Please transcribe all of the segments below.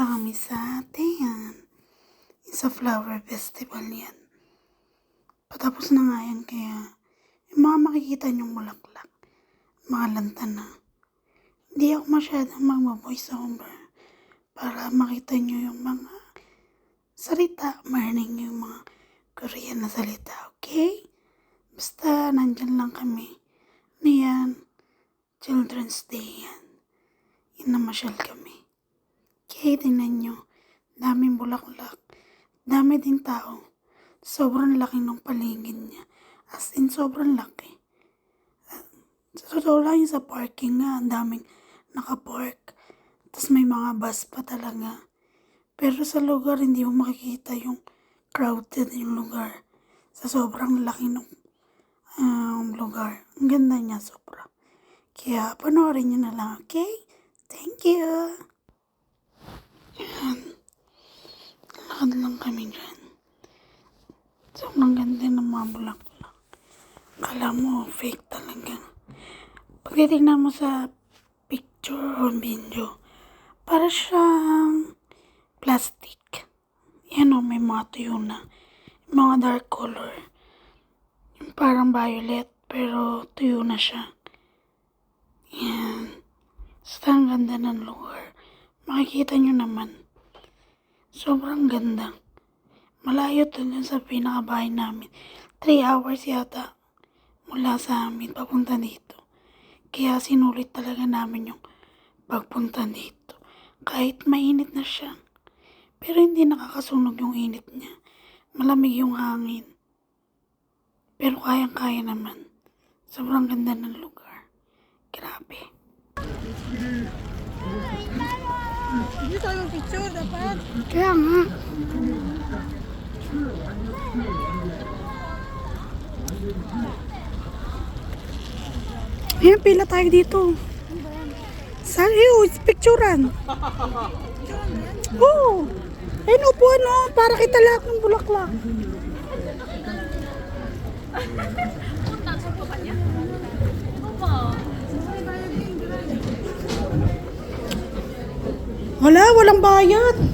pupunta kami sa Atean. Sa Flower Festival yan. Patapos na nga yan kaya yung mga makikita niyong bulaklak, mga lanta na. Hindi ako masyadong mag-voice over para makita niyo yung mga salita, marinig niyo yung mga Korean na salita, okay? Basta nandyan lang kami. Ano yan? Children's Day yan. Yan na masyal kami. Okay, tingnan nyo. Daming bulaklak. Dami din tao. Sobrang laki ng paligid niya. As in, sobrang laki. Sa totoo lang sa parking nga, ang daming nakapark. Tapos may mga bus pa talaga. Pero sa lugar, hindi mo makikita yung crowded yung lugar. Sa sobrang laki ng um, lugar. Ang ganda niya, sobra. Kaya, panoorin nyo na lang, okay? Thank you! Yan. Lakad lang kami dyan. Sobrang ganda ng mga bulaklak. Kala mo, fake talaga. Pag titignan mo sa picture or video, para siyang plastic. Yan o, may mga tuyo na. Mga dark color. Yung parang violet, pero tuyo na siya. Yan. Basta ang ganda ng lugar. Makikita nyo naman. Sobrang ganda. Malayo to dun sa pinakabahay namin. 3 hours yata mula sa amin papunta dito. Kaya sinulit talaga namin yung pagpunta dito. Kahit mainit na siya. Pero hindi nakakasunog yung init niya. Malamig yung hangin. Pero kayang-kaya naman. Sobrang ganda ng lugar. Grabe. Tayo picture dapat. Kaya nga. Ayan, pila tayo dito. Saan? Ew, picturean. Oo. Oh, ayun, upuan o. Para kita lahat ng bulaklak. Wala, walang bayad.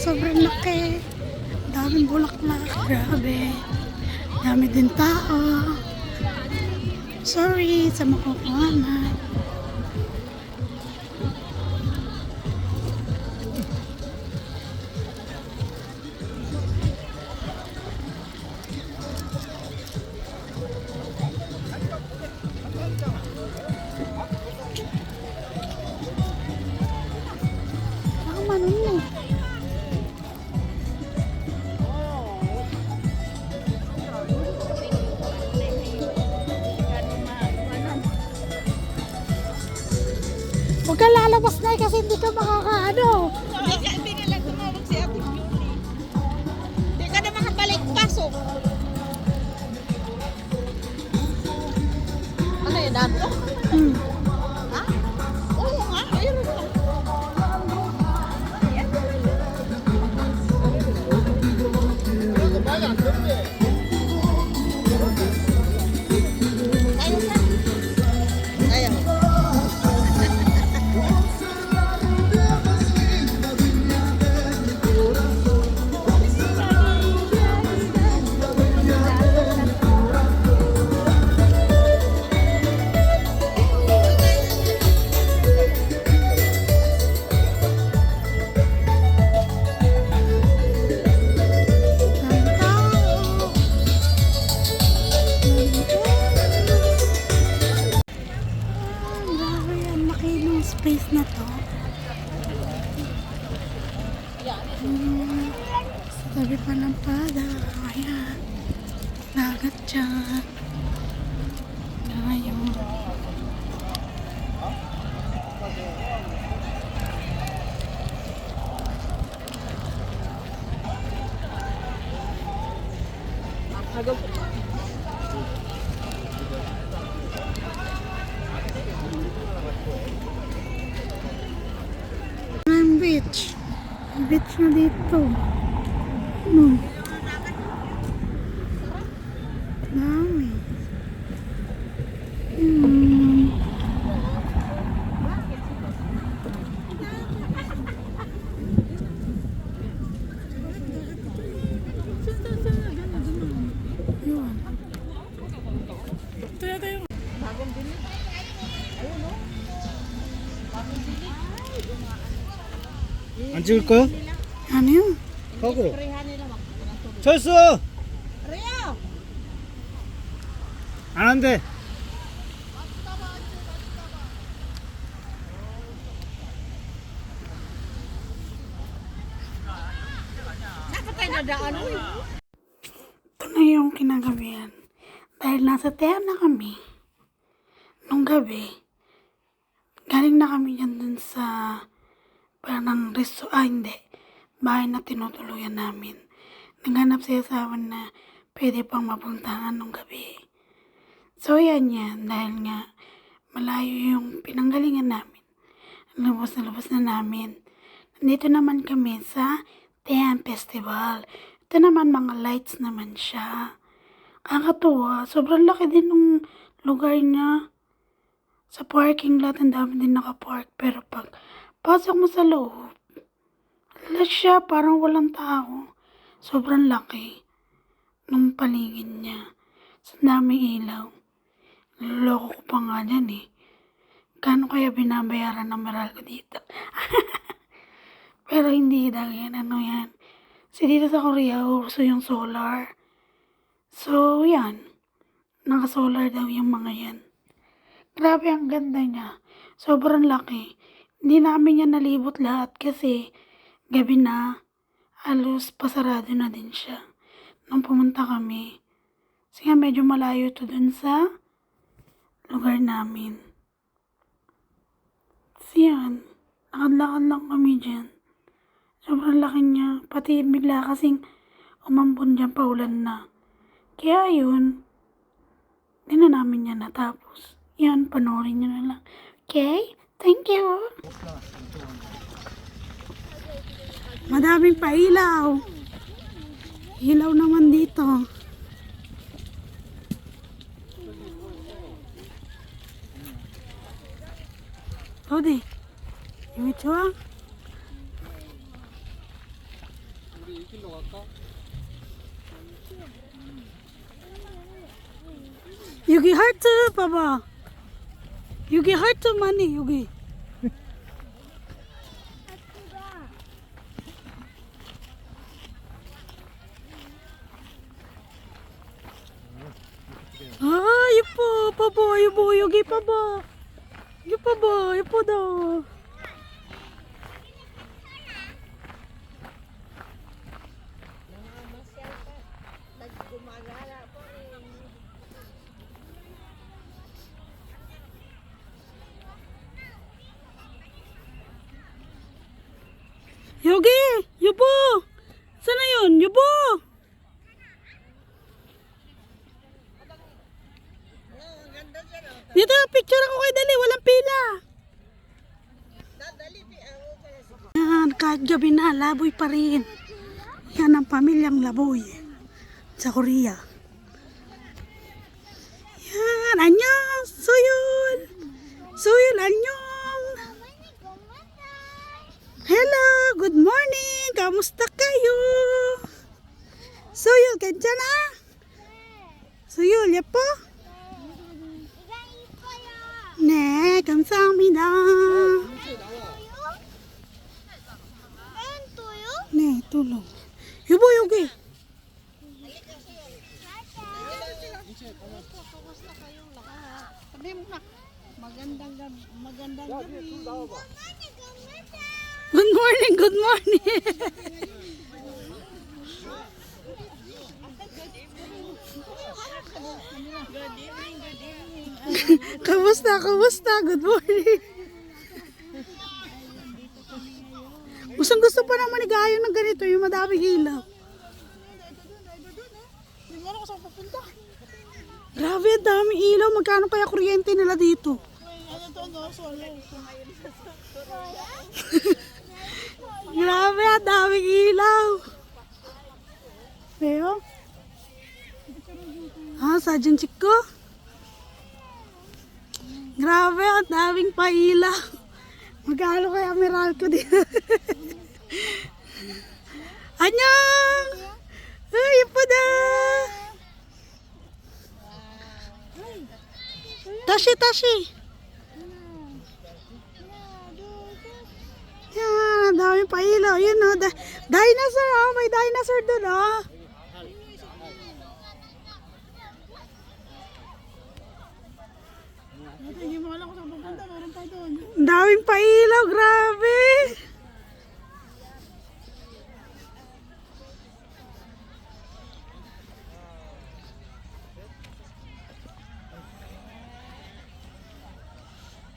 Sobrang laki. Daming bulaklak, grabe. Dami din tao. Sorry sa makukuhanan. Tama 음. Beach. Beach na dito. Ano? 찍을 거야? Yun? 거꾸로. 철수! 안 한대. Resto, ah hindi, bahay na tinutuluyan namin. Naghanap si asawa na pwede pang mapuntahan nung gabi. So yan yan, dahil nga malayo yung pinanggalingan namin. Lubos na lubos na namin. Nandito naman kami sa Tiyan Festival. Ito naman mga lights naman siya. Kakatuwa. Sobrang laki din ng lugar niya. Sa parking lot, ang dami din nakapark. Pero pag pasok mo sa loob, wala siya. Parang walang tao. Sobrang laki ng paligid niya. Sa dami ilaw. Niloloko ko pa nga dyan eh. Kano kaya binabayaran ng Meralco dito? Pero hindi dahil ano yan. Kasi dito sa Korea, uso yung solar. So, yan. Naka-solar daw yung mga yan. Grabe ang ganda niya. Sobrang laki. Hindi namin yan nalibot lahat kasi gabi na. Halos pasarado na din siya. Nung pumunta kami. Kasi nga medyo malayo to dun sa lugar namin. Kasi yan. Lakad-lakad lang kami dyan. Sobrang laki niya. Pati bigla kasing umambon dyan paulan na. Kaya yun, hindi na namin yan natapos. Yan, panoorin nyo na lang. Okay? Thank you. Madaming pailaw. Hilaw naman dito. Tode, yung itsura. Ah. Yugi, hard to, Papa. Yugi, hard to money, Yugi. 예뻐 예쁘다. 여기 여보 laboy pa rin yan ang pamilyang laboy sa Korea yan anyong suyul suyul anyong hello good morning kamusta kayo suyul 괜찮아 suyul 예뻐 네 감사합니다 Ne, tulong. Hiboy, okay. Good morning, good morning. Good evening, good evening. Kamusta, kamusta? Good morning. Gustong gusto pa naman ni Gayo ng ganito, yung saan papunta. Grabe, daming ilaw. Magkano kaya kuryente nila dito? Grabe, ang daming ilaw. Pero, sadyang chick ko. Grabe, ang daming pailaw. Magkano kaya meral ko dito? Anyong! Ay, na! Tashi, tashi! Yan, ang daming pailaw. Yun o, di- dinosaur oh, may dinosaur doon oh. Hindi mo alam kung saan papunta. Meron pa doon. Ang daming pailaw, grabe.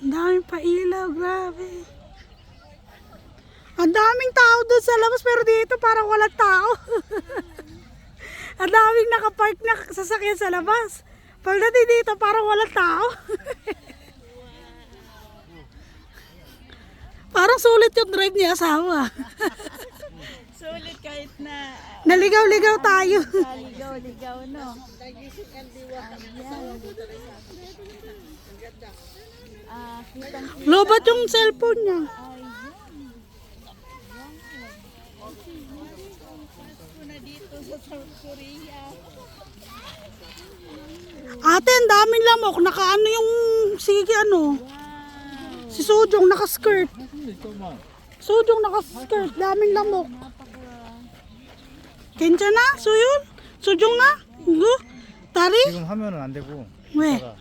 Ang daming pailaw, grabe. Ang daming tao doon sa labas pero dito parang walang tao. Ang daming nakapark na sasakyan sa labas. Pagdating dito parang walang tao. Parang sulit yung drive niya asawa. Sulit kahit na Naligaw-ligaw tayo. ligaw-ligaw, no? Kitang Lobat yung cellphone niya. Ate, ang daming lamok. Nakaano yung, sige ano, si Sojong naka-skirt. Sojong naka-skirt. Daming lamok. 괜찮아? 소윤? 소정아? 이거? 다리? 지금 하면은 안 되고 왜? 이따가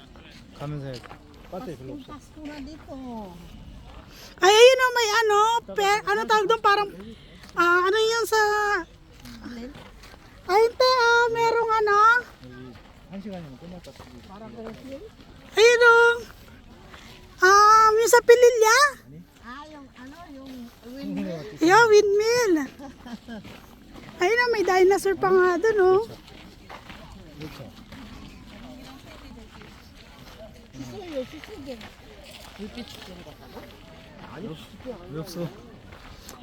가면서 해야지. 배터리 별로 없어. Pasko na dito. Ay, ayun o, may ano, pe, ano tawag doon, parang, ah, ano yun sa, ay, te, ah, merong ano, 여기 한 시간이면 끝날 것 같아. ayun o, Um, yung sa Pililya? Ah, yung ano, yung windmill. Yeah, windmill. Ayun na, may dinosaur pa nga doon, oh.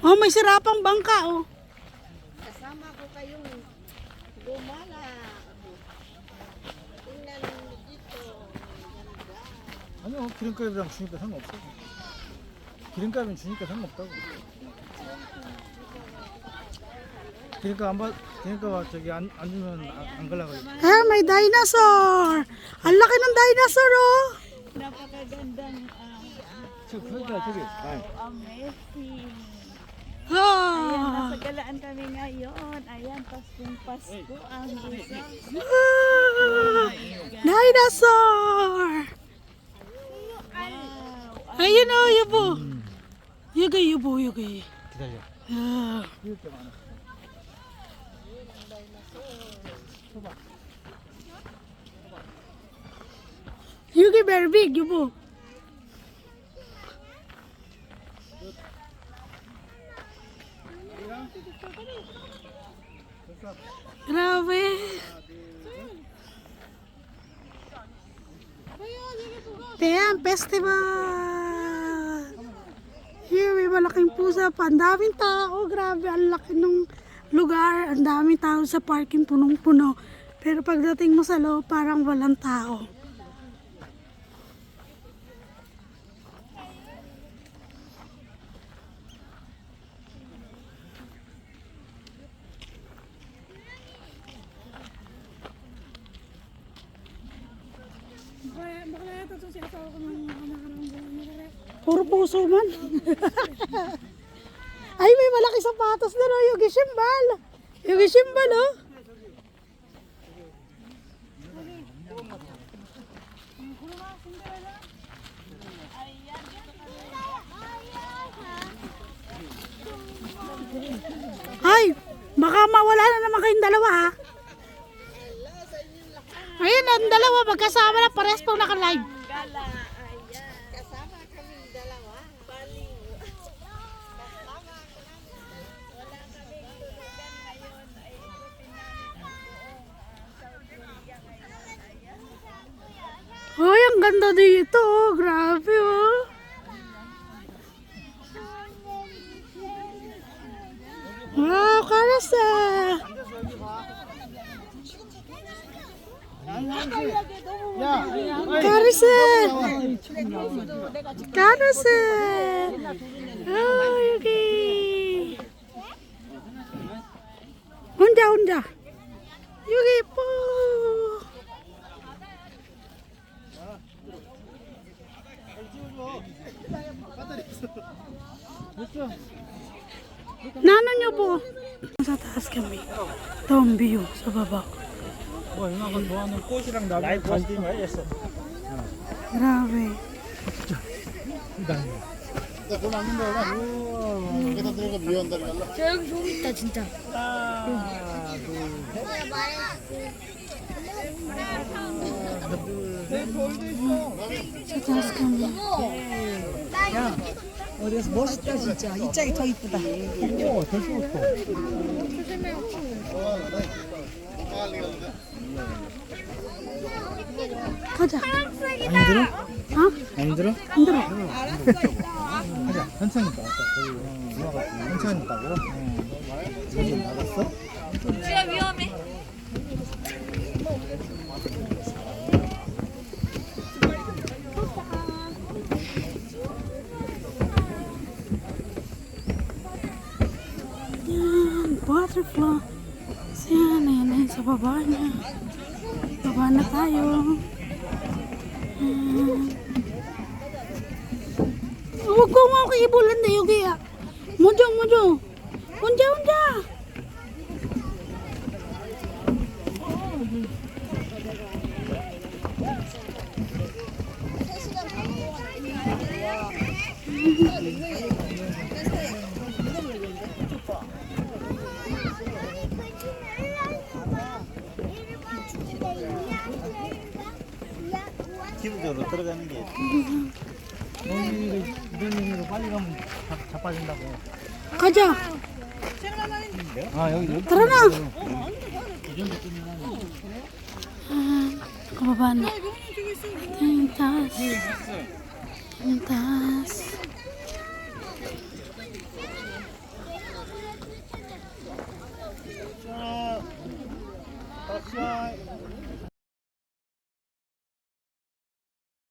Oh, may sirapang bangka, oh. Kasama ko kayong gumala. 아니요 기름값이랑 주니까 상관없어. 기름값은 주니까 상관없다고. 그러니까 안 봐, 그러니까 저기 안, 안 주면 안, 안 갈라 그래. Ah, may dinosaur! Ang laki ng dinosaur, oh! Napakagandang ah, 저 그러니까 저기. amazing. Ah! Nasa galaan kami ngayon. Ayan, Paskong Pasko ang isa. Ah! Dinosaur! Wow. Ayun, oh, yubo. Yugi, yubo, yugi. 기다려. Ah. 이렇게 많아. Yugi, very big, yubo. Grabe. Ayan, festival. Here, may malaking pusa pa. Ang daming tao. Grabe, ang laki ng lugar. Ang daming tao sa parking, punong-puno. Pero pagdating mo sa loob, parang walang tao. Man. Ay, may malaki sapatos na no. Yung gisimbal. Yung gisimbal, oh. Ay, baka mawala na naman kayong dalawa, ha? Ayun, ang dalawa, magkasama na parehas pang naka-live. Hoy, ang ganda dito, oh. Grabe, oh. Wow, karasa. 야, Karasa. Karasa. Oh, Yugi. Hunda, hunda. Sa baba. 뭐 누나가 좋아하는 꽃이랑 나무 라이프 관심 알겠어. Grabe. 돈 안는다 우와. 여기다 들어가 미워한다 그래. 하나, 둘, 셋. Sa taas kami. 어디서 멋있다 진짜 이 짝이 더 이쁘다 우와, 더 좋다. 가자. 안 들어? 어? 안 들어? 힘들어. 가자. 가. 아까 거기 누나가 가고. 응. 나갔어? Yan, sa baba na tayo. Yan. Huwag ko mga kaibulan na yung kaya. Mujo, mujo. Unja, unja. 쪽으로 들어가는 게 여기를 이런 식으로 빨리 가면 자, 자빠진다고 가자. 아 여기 여기 들어가. 이 음. 정도쯤이면 아, 그거 봤네. 다시.